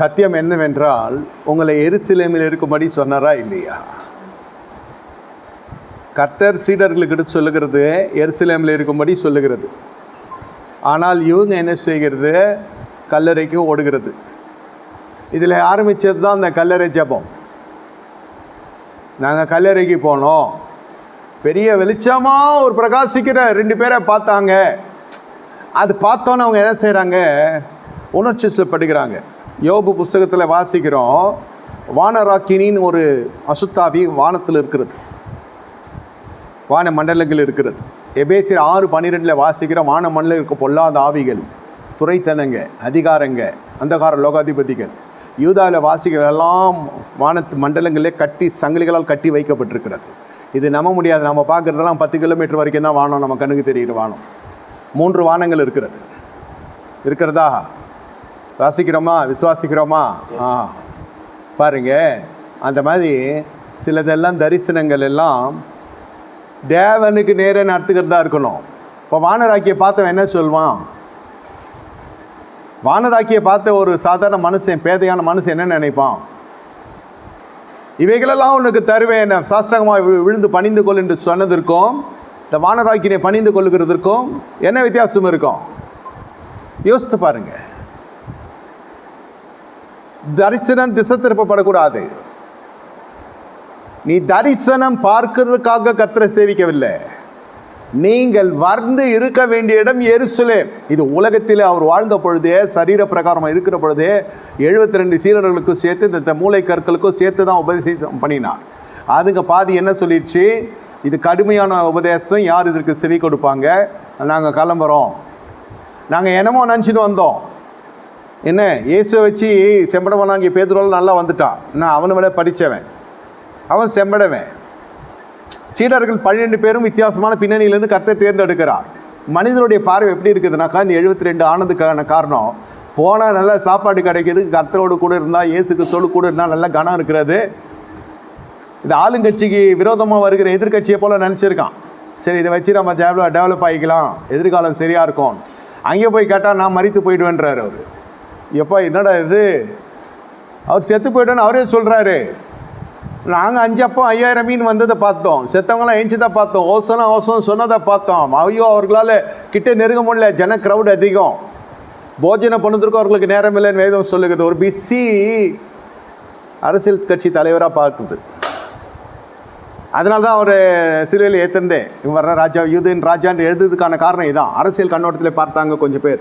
சத்தியம் என்னவென்றால் உங்களை எருசலேமில் இருக்கும்படி சொன்னாரா இல்லையா? கர்த்தர் சீடர்களுக்கு சொல்லுகிறது எருசலேமில் இருக்கும்படி சொல்லுகிறது. ஆனால் இவங்க என்ன செய்கிறது? கல்லறைக்கு ஓடுகிறது. இதில் ஆரம்பித்தது தான் அந்த கல்லறை ஜெபம். நாங்கள் கல்லறைக்கு போனோம். பெரிய வெளிச்சமாக ஒரு பிரகாசிக்கிற ரெண்டு பேரை பார்த்தாங்க. அது பார்த்தோன்னே அவங்க என்ன செய்கிறாங்க உணர்ச்சி படுகிறாங்க யோபு புஸ்தகத்தில் வாசிக்கிறோம் வானராக்கினின்னு ஒரு அசுத்தாவி வானத்தில் இருக்கிறது. வான மண்டலங்கள் இருக்கிறது. எபேசியர் ஆறு பன்னிரெண்டில் வாசிக்கிற வான மண்டலம் இருக்க பொல்லாத ஆவிகள் துறைத்தனங்க அதிகாரங்க அந்தகார லோகாதிபதிகள். யூதாவில் வாசிக்கிற எல்லாம் வானத்து மண்டலங்களே கட்டி சங்கிலிகளால் கட்டி வைக்கப்பட்டிருக்கிறது. இது நம்ப முடியாது. நம்ம பார்க்குறதெல்லாம் பத்து கிலோமீட்டர் வரைக்கும் தான் வானம். நம்ம கண்ணுக்கு தெரிகிற வானம். மூன்று வானங்கள் இருக்கிறது. இருக்கிறதா? வாசிக்கிறோமா விசுவாசிக்கிறோமா? ஆ. பாருங்க அந்த மாதிரி சிலதெல்லாம் தரிசனங்கள் எல்லாம் தேவனுக்கு நேரே நடத்துக்கிறதா இருக்கணும். இப்போ வானராக்கியை பார்த்தவன் என்ன சொல்வான்? வானராக்கியை பார்த்த ஒரு சாதாரண மனுஷன் பேதையான மனுஷன் என்ன நினைப்பான்? இவைகளெல்லாம் உனக்கு தருவேன் சாஸ்திரமாக விழுந்து பணிந்து கொள் என்று சொன்னதற்கும் இந்த வானராக்கினை பணிந்து கொள்ளுகிறதற்கும் என்ன வித்தியாசம் இருக்கும்? யோசித்து பாருங்கள் தரிசனம் திசை திருப்பப்படக்கூடாது நீ தரிசனம் பார்க்கிறதுக்காக கத்தரை சேவிக்கவில்லை. நீங்கள் வந்து இருக்க வேண்டிய இடம் எருசுலேம். இது உலகத்தில் அவர் வாழ்ந்த பொழுதே சரீர பிரகாரம் இருக்கிற பொழுதே எழுபத்தி ரெண்டு சீரர்களுக்கும் சேர்த்து இந்த மூளை கற்களுக்கும் சேர்த்து தான் உபதேசம் பண்ணினார். அதுங்க பாதி என்ன சொல்லிடுச்சு? இது கடுமையான உபதேசம் யார் இதற்கு செவி கொடுப்பாங்க? நாங்கள் கிளம்புறோம். நாங்கள் என்னமோ நினச்சிட்டு வந்தோம். என்ன இயேசுவை வச்சு செம்படவனாங்கி பேதுரோல் நல்லா வந்துட்டான் நான் அவனை விட படித்தவன். அவன் செம்படவன். சீடர்கள் பன்னிரெண்டு பேரும் வித்தியாசமான பின்னணியிலேருந்து கத்தை தேர்ந்தெடுக்கிறார். மனிதனுடைய பார்வை எப்படி இருக்குதுனாக்கா இந்த எழுபத்தி ரெண்டு ஆனதுக்கான காரணம் போனால் நல்லா சாப்பாடு கிடைக்கிது கர்த்தரோடு கூட இருந்தால் இயேசு கிறிஸ்தோடு கூட இருந்தால் நல்ல கனம் இருக்கிறது. இந்த ஆளுங்கட்சிக்கு விரோதமாக வருகிற எதிர்க்கட்சியை போல் நினச்சிருக்கான். சரி இதை வச்சு நம்ம டெவலப் டெவலப் ஆகிக்கலாம். எதிர்காலம் சரியாக இருக்கும். அங்கே போய் கேட்டால் நான் மறித்து போயிடுவேன்றார் அவர். எப்பா என்னடா இது? அவர் செத்து போயிட்டோன்னு அவரே சொல்கிறாரு நாங்கள் அஞ்சு அப்போ ஐயாயிரம் மீன் வந்ததை பார்த்தோம். செத்தவங்களாம் எஞ்சி பார்த்தோம். ஓசனம் ஓசனம் சொன்னதை பார்த்தோம். ஐயோ அவர்களால் கிட்டே நெருங்க முடியல. ஜன க்ரௌட் அதிகம். போஜனம் பண்ணதற்கும் அவர்களுக்கு நேரம் இல்லைன்னு வேதம் சொல்லுகிறது. ஒரு பிஸி அரசியல் கட்சி தலைவராக பார்க்குது. அதனால தான் அவர் சிறையில் ஏற்றிருந்தேன் இவன் வர்ற ராஜா யூதின் ராஜான்னு எழுதுறதுக்கான காரணம் இதுதான் அரசியல் கண்ணோட்டத்தில் பார்த்தாங்க கொஞ்சம் பேர்.